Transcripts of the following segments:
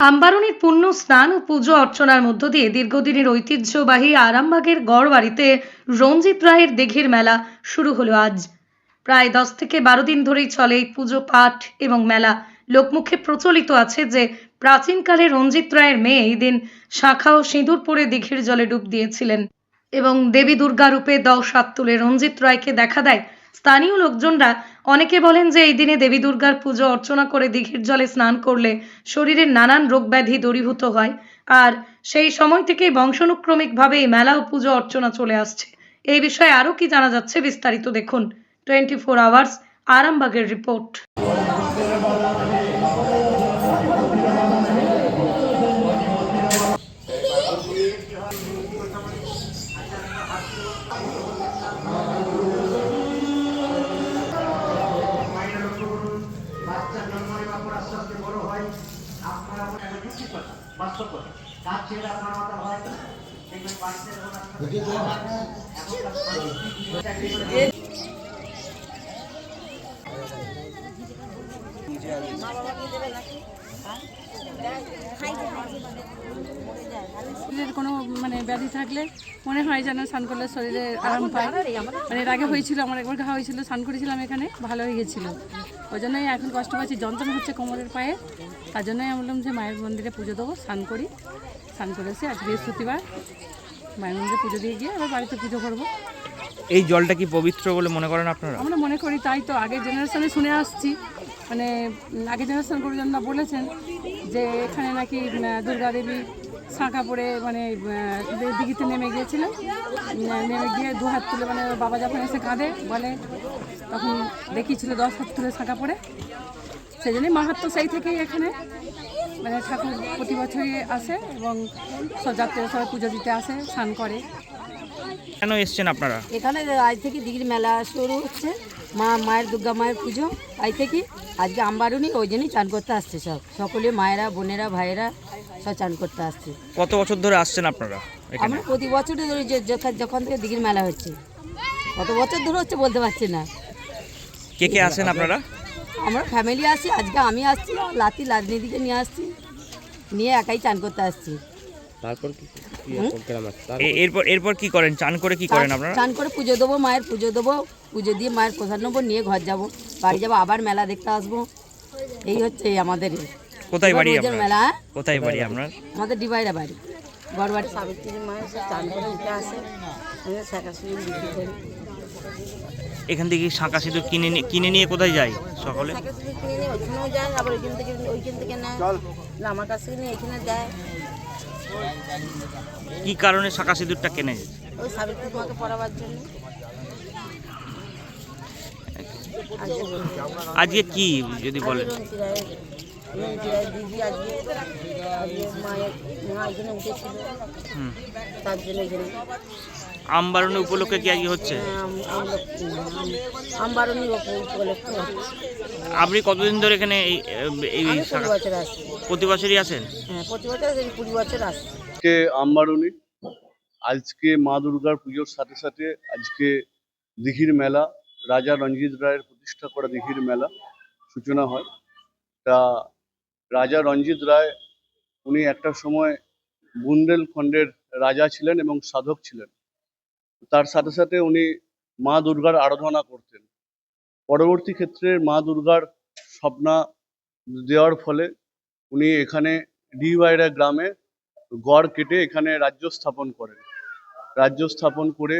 আম্বারণীর পুণ্য স্নান ও পুজো অর্চনার মধ্য দিয়ে দীর্ঘদিনের ঐতিহ্যবাহী আরামবাগের গড়বাড়িতে রঞ্জিত রায়ের দিঘির মেলা শুরু হলো আজ। প্রায় দশ থেকে বারো দিন ধরেই চলে এই পুজো পাঠ এবং মেলা। লোকমুখে প্রচলিত আছে যে প্রাচীনকালে রঞ্জিত রায়ের মেয়ে এই দিন শাখা ও সিঁদুর পরে দিঘির জলে ডুব দিয়েছিলেন এবং দেবী দুর্গা রূপে দশ হাত তুলে রঞ্জিত রায়কে দেখা দেয় স্থানীয় লোকজনরা অনেকে বলেন যে এই দিনে দেবী দুর্গার পুজো অর্চনা করে দিঘির জলে স্নান করলে শরীরের নানান রোগ ব্যাধি দূরীভূত হয়। আর সেই সময় থেকেই বংশানুক্রমিকভাবে এই মেলা ও পুজো অর্চনা চলে আসছে। এই বিষয়ে আরও কি জানা যাচ্ছে বিস্তারিত দেখুন। টোয়েন্টি ফোর আওয়ার্স, আরামবাগের রিপোর্ট। বাস্তব কথা কাজ ছেড়ে আপনার মাথা হয় দেখবেন বাড়িতে যখন আপনার শরীরের কোনো মানে ব্যাধি থাকলে মনে হয় যেন স্নান করলে শরীরে আরাম পায়। মানে এর আগে হয়েছিল আমার একবার ঘা হয়েছিল স্নান করেছিলাম এখানে ভালো হয়ে গেছিল। ওই জন্যই এখন কষ্ট পাচ্ছি যন্ত্রণা হচ্ছে কোমরের পায়ে। তার জন্যই আমি বললাম যে মায়ের মন্দিরে পুজো দেবো স্নান করি। স্নান করে এসে আজ বৃহস্পতিবার মায়ের মন্দিরে পুজো দিয়ে গিয়ে আবার বাড়িতে পুজো করব। এই জলটা কি পবিত্র বলে মনে করেন আপনারা? আমরা মনে করি তাই তো আগের জেনারেশনে শুনে আসছি। মানে আগের জেনারেশন গুরুজনরা বলেছেন যে এখানে নাকি দুর্গা দেবী শাঁখা পরে মানে দিঘিতে নেমে গিয়েছিলেন উম, নেমে গিয়ে দু হাত তুলে মানে ওর বাবা যখন এসে কাঁদে বলে তখন দেখিয়েছিল দশ হাত তুলে শাঁখা পরে সেই জন্যই মাহাত্ম সেই থেকেই এখানে মানে ঠাকুর প্রতি বছরই আসে এবং সব যাত্রীরা সবাই পুজো দিতে আসে স্নান করে। কেন এসছেন আপনারা? এখানে আজ থেকে দিঘির মেলা শুরু হচ্ছে। মা মায়ের দুর্গা মায়ের পুজো। আজ থেকে আজকে আমবারুনি ওই জন্যই চান করতে আসছে সব। সকলে মায়েরা বোনেরা ভাইয়েরা সব চান করতে আসছে। কত বছর ধরে আসছেন আপনারা আমরা প্রতি বছরই ধরে যে যখন থেকে দিঘির মেলা হচ্ছে। কত বছর ধরে হচ্ছে বলতে পারছি না। কে কে আসেন আপনারা? আমরা ফ্যামিলি আসছি আজকে আমি আসছি লাতি লাজনীদিকে নিয়ে আসছি। নিয়ে একাই চান করতে আসছি। এ- এরপর এরপর কি করেন? চান করে কি করেন আপনারা? চান করে পুজো দেবো মায়ের পুজো দেবো পুজো দিয়ে মায়ের প্রসাদ নেব নিয়ে ঘর যাব। বাড়ি যাব আবার মেলা দেখতে আসব। এই হচ্ছে আমাদের কোথায় বাড়ি আপনার? মেলা হ্যাঁ? কোথায় বাড়ি আপনার? আমাদের ডিবাইরা বাড়ি। গড় বাড়ি সাবিত্রী মায়ের চান করে উঠে আসে এখান থেকে শাঁকা সিঁদুর কিনে নিয়ে কিনে নিয়ে কোথায় যাই সকলে? কিনে নিয়ে ওইখানেও যায় আবার ওইখান থেকে ওইখান থেকে নেয়। না, আমার কাছ থেকে নিয়ে এখানে দেয় কি কারণে শাখা সিঁদুরটা কেনে ওই সাবিত্রী মাকে পড়াবার জন্য। আজকে আজকে কি যদি বলেন? আমবারণে উপলক্ষে কি আজকে হচ্ছে? আমবারণী উপলক্ষে আপনি কতদিন ধরে এখানে এই প্রতি বছরই আসেন? হ্যাঁ প্রতি বছর এই কুড়ি বছর আসছি আজকে আমবারুনি আজকে মা দুর্গার পুজোর সাথে সাথে আজকে দিঘির মেলা রাজা রঞ্জিত রায়ের প্রতিষ্ঠা করা দিঘির মেলা সূচনা হয়। তা রাজা রঞ্জিত রায়, উনি একটা সময় বুন্দেলখণ্ডের রাজা ছিলেন এবং সাধক ছিলেন। তার সাথে সাথে উনি মা দুর্গার আরাধনা করতেন। পরবর্তী ক্ষেত্রে মা দুর্গার স্বপ্না দেওয়ার ফলে উনি এখানে ডিওয়াইরা গ্রামে গড় কেটে এখানে রাজ্য স্থাপন করেন। রাজ্য স্থাপন করে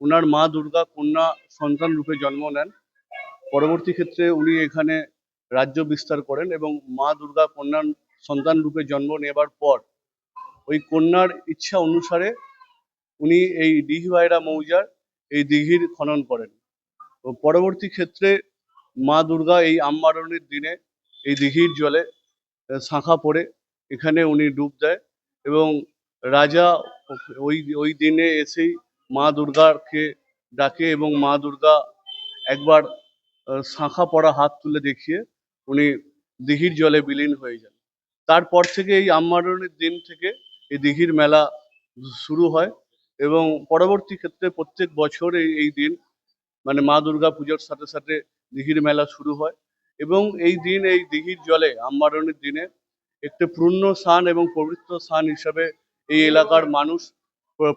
ওনার মা দুর্গা কন্যা সন্তান রূপে জন্ম নেন। পরবর্তী ক্ষেত্রে উনি এখানে রাজ্য বিস্তার করেন এবং মা দুর্গা কন্যার সন্তান রূপে জন্ম নেবার পর ওই কন্যার ইচ্ছা অনুসারে উনি এই দিঘিবাইরা মৌজার এই দিঘির খনন করেন। তো পরবর্তী ক্ষেত্রে মা দুর্গা এই আম্বারণের দিনে এই দিঘির জলে শাঁখা পড়ে এখানে উনি ডুব দেয় এবং রাজা ওই ওই দিনে এসেই মা দুর্গাকে ডাকে এবং মা দুর্গা একবার শাঁখা পড়া হাত তুলে দেখিয়ে উনি দিঘির জলে বিলীন হয়ে যান। তারপর থেকে এই আম্মারণের দিন থেকে এই দিঘির মেলা শুরু হয় এবং পরবর্তী ক্ষেত্রে প্রত্যেক বছর এই দিন মানে মা দুর্গা পুজোর সাথে সাথে দিঘির মেলা শুরু হয় এবং এই দিন এই দিঘির জলে আম্বারণের দিনে একটি পূর্ণ স্থান এবং পবিত্র স্থান হিসাবে এই এলাকার মানুষ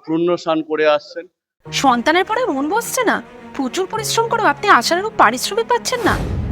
পূর্ণ স্নান করে আসছেন। সন্তানের পরে মন বসছে না। প্রচুর পরিশ্রম করেও আপনি আশানুরূপ পারিশ্রমিক পাচ্ছেন না।